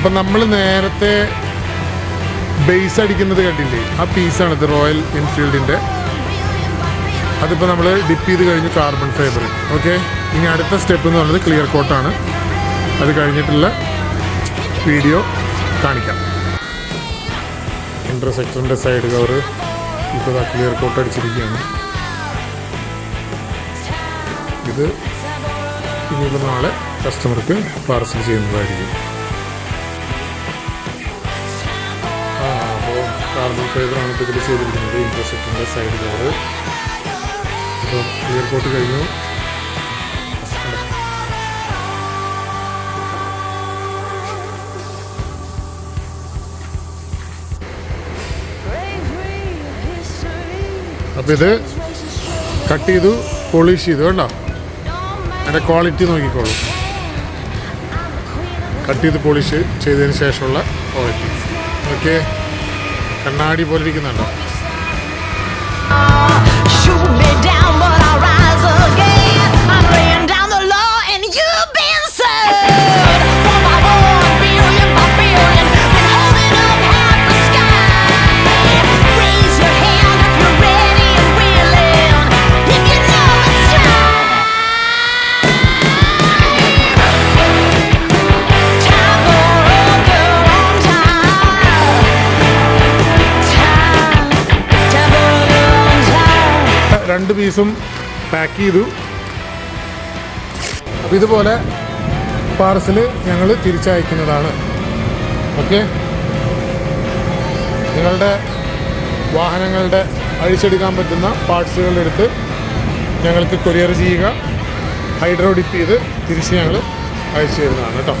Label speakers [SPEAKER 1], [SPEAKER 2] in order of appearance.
[SPEAKER 1] അപ്പം നമ്മൾ നേരത്തെ ബേസ് അടിക്കുന്നത് കണ്ടില്ലേ? ആ പീസാണ് ഇത് റോയൽ എൻഫീൽഡിന്റെ അതിപ്പോൾ നമ്മൾ ഡിപ്പ് ചെയ്ത് കഴിഞ്ഞു കാർബൺ ഫൈബർ ഓക്കെ ഇനി അടുത്ത സ്റ്റെപ്പ് എന്ന് പറയുന്നത് ക്ലിയർ കോട്ടാണ് അത് കഴിഞ്ഞിട്ടുള്ള വീഡിയോ കാണിക്കാം. ഇന്റർസെക്ടറിന്റെ സൈഡ് കവർ ഇപ്പോൾ ആ ക്ലിയർ കോട്ട് അടിച്ചിരിക്കുകയാണ്. ഇത് ഇനിയിപ്പോൾ നാളെ കസ്റ്റമർക്ക് പാർസൽ ചെയ്യുന്നതായിരിക്കും. കാർബൺ ഫൈബറാണ് ഇപ്പോൾ ഇതിൽ ചെയ്തിരിക്കുന്നത്. ഇന്റർസെക്ടറിന്റെ സൈഡ് കവർ അപ്പോൾ എയർപോർട്ട് കഴിഞ്ഞു. അപ്പോൾ ഇത് കട്ട് ചെയ്തു പോളിഷ് ചെയ്തു. കേട്ടോ അതിന്റെ ക്വാളിറ്റി നോക്കിക്കോളൂ. കട്ട് ചെയ്ത് പോളിഷ് ചെയ്തതിന് ശേഷമുള്ള ക്വാളിറ്റി ഓക്കെ കണ്ണാടി പോലെ രണ്ട് പീസും പാക്ക് ചെയ്തു. അപ്പം ഇതുപോലെ പാർസൽ ഞങ്ങൾ തിരിച്ചയക്കുന്നതാണ്. ഓക്കെ നിങ്ങളുടെ വാഹനങ്ങളുടെ അഴിച്ചെടുക്കാൻ പറ്റുന്ന പാർട്സുകളെടുത്ത് ഞങ്ങൾക്ക് കൊറിയർ ചെയ്യുക ഹൈഡ്രോ ഡിപ്പ് ചെയ്ത് തിരിച്ച് ഞങ്ങൾ അയച്ചു തരുന്നതാണ് കേട്ടോ.